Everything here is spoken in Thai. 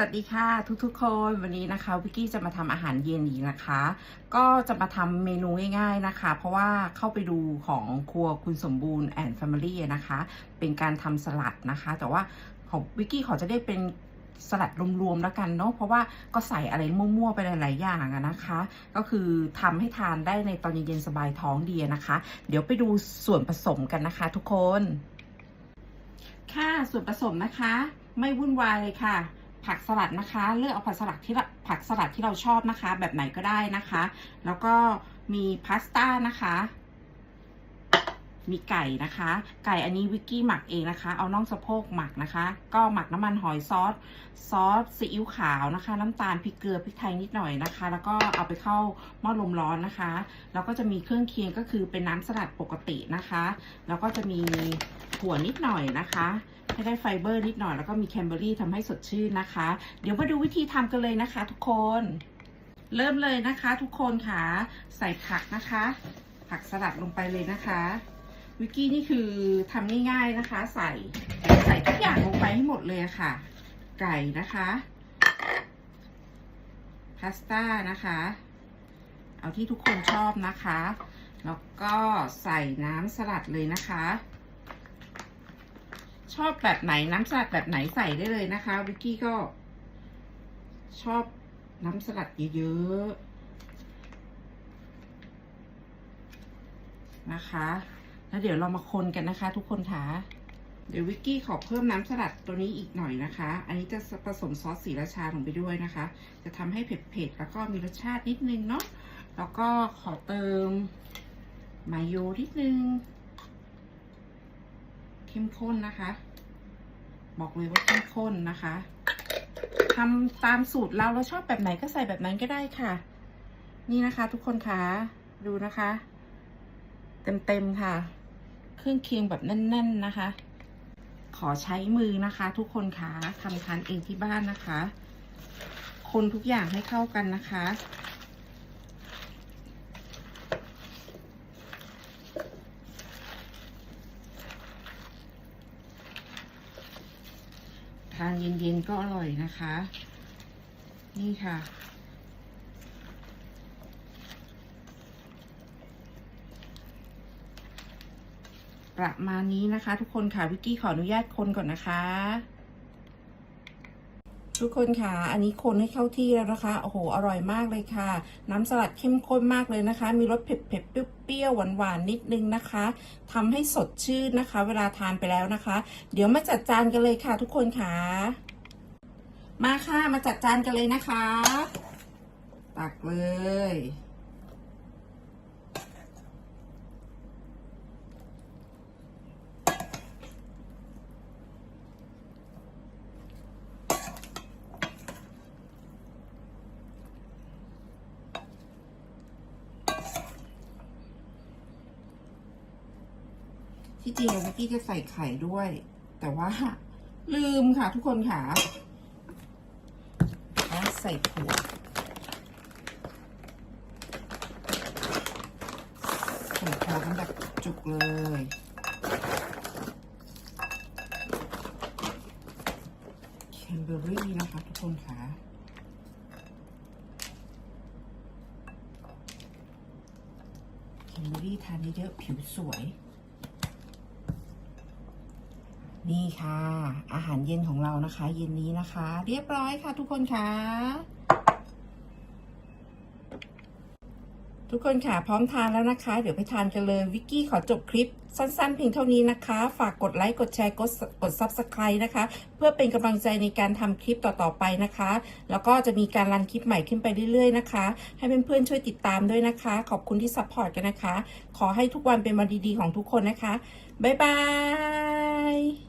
วัสดีค่ะทุกๆคนวันนี้นะคะวิกกี้จะมาทำอาหารเย็นอีกนะคะ ก็จะมาทำเมนูง่าย ๆนะคะ เพราะว่าเข้าไปดูของครัวคุณสมบูรณ์แอนด์แฟมิลี่นะคะ เป็นการทำสลัดนะคะ แต่ว่าของวิกกี้ขอจะได้เป็นสลัดรวมๆแล้วกันเนาะเพราะว่าก็ใส่อะไรมั่วๆไปหลายๆอย่างนะคะ ก็คือทำให้ทานได้ในตอนเย็นๆสบายท้องดีนะคะ เดี๋ยวไปดูส่วนผสมกันนะคะ ทุกคน ค่ะส่วนผสมนะคะ ไม่วุ่นวายเลยค่ะ ผักสลัดนะคะ เลือกเอาผักสลัดที่ผักสลัดที่เราชอบนะคะ แบบไหนก็ได้นะคะ แล้วก็มีพาสต้านะคะ มีไก่นะคะ ไก่อันนี้วิกกี้หมักเองนะคะ เอาน่องสะโพกหมักนะคะ ก็หมักน้ำมันหอยซอสซอสซีอิ๊วขาวนะคะ น้ำตาลพริกเกลือพริกไทยนิดหน่อยนะคะ แล้วก็เอาไปเข้าหม้อลมร้อนนะคะ แล้วก็จะมีเครื่องเคียงก็คือเป็นน้ำสลัดปกตินะคะ แล้วก็จะมีถั่วนิดหน่อยนะคะ ให้ได้ไฟเบอร์นิดหน่อยแล้วก็มีแคนเบอรี่ทำให้สดชื่นนะคะ เดี๋ยวมาดูวิธีทำกันเลยนะคะ ทุกคน เริ่มเลยนะคะ ทุกคนค่ะ ใส่ผักนะคะ ผักสลัดลงไปเลยนะคะวิกกี้นี่คือทำง่ายๆนะคะ ใส่ใส่ทุกอย่างลงไปให้หมดเลยค่ะ ไก่นะคะพาสต้านะคะ เอาที่ทุกคนชอบนะคะ แล้วก็ใส่น้ำสลัดเลยนะคะ ชอบแบบไหนน้ำสลัดแบบไหนใส่ได้เลยนะคะวิกกี้ก็ ชอบน้ำสลัดเยอะๆนะคะ แล้วเดี๋ยวเรามาคนกันนะคะ ทุกคนคะเดี๋ยววิกกี้ขอเพิ่มน้ำสลัดตัวนี้อีกหน่อยนะคะ อันนี้จะผสมซอสสีราชาลงไปด้วยนะคะ จะทำให้เผ็ดๆแล้วก็มีรสชาตินิดนึงเนาะ แล้วก็ขอเติม มายโยนิดนึง เข้มข้นนะคะ บอกเลยว่าเข้มข้นนะคะทำตามสูตรเราเราชอบแบบไหนก็ใส่แบบนั้นก็ได้ค่ะ นี่นะคะ ทุกคนคะดูนะคะ เต็มๆค่ะ เครื่องเคียงแบบแน่น ๆนะคะ ขอใช้มือนะคะ ทุกคนคะทำทานเองที่บ้านนะคะ คนทุกอย่างให้เข้ากันนะคะ ทานเย็นๆก็อร่อยนะคะ นี่ค่ะ ประมาณนี้นะคะ ทุกคนค่ะวิกกี้ขออนุญาตคนก่อนนะคะ ทุกคนค่ะ อันนี้คนให้เข้าที่แล้วนะคะ โอ้โห อร่อยมากเลยค่ะ น้ำสลัดเข้มข้นมากเลยนะคะ มีรสเผ็ดๆเปรี้ยวๆหวานๆนิดนึงนะคะทำให้สดชื่นนะคะ เวลาทานไปแล้วนะคะ เดี๋ยวมาจัดจานกันเลยค่ะ ทุกคนค่ะ มาค่ะ มาจัดจานกันเลยนะคะ ตักเลย ที่จริงเมื่อกี้จะใส่ไข่ด้วย แต่ว่าลืมค่ะทุกคนค่ะแล้วใส่ถั่วใส่ถั่วกันแบบจุกเลยแคนเบอรี่นะคะทุกคนค่ะแคนเบอรี่ทานเยอะผิวสวย นี่ค่ะ อาหารเย็นของเรานะคะ เย็นนี้นะคะ เรียบร้อยค่ะ ทุกคนค่ะ ทุกคนค่ะ พร้อมทานแล้วนะคะ เดี๋ยวไปทานกันเลยวิกกี้ขอจบคลิปสั้นๆ เพียงเท่านี้นะคะ ฝากกดไลค์กดแชร์กดกด Subscribe นะคะ เพื่อเป็นกำลังใจในการทำคลิปต่อๆไปนะคะ แล้วก็จะมีการรันคลิปใหม่ขึ้นไปเรื่อยๆนะคะ ให้เพื่อนๆช่วยติดตามด้วยนะคะ ขอบคุณที่ซัพพอร์ตกันนะคะ ขอให้ทุกวันเป็นวันดีๆของทุกคนนะคะบ๊ายบาย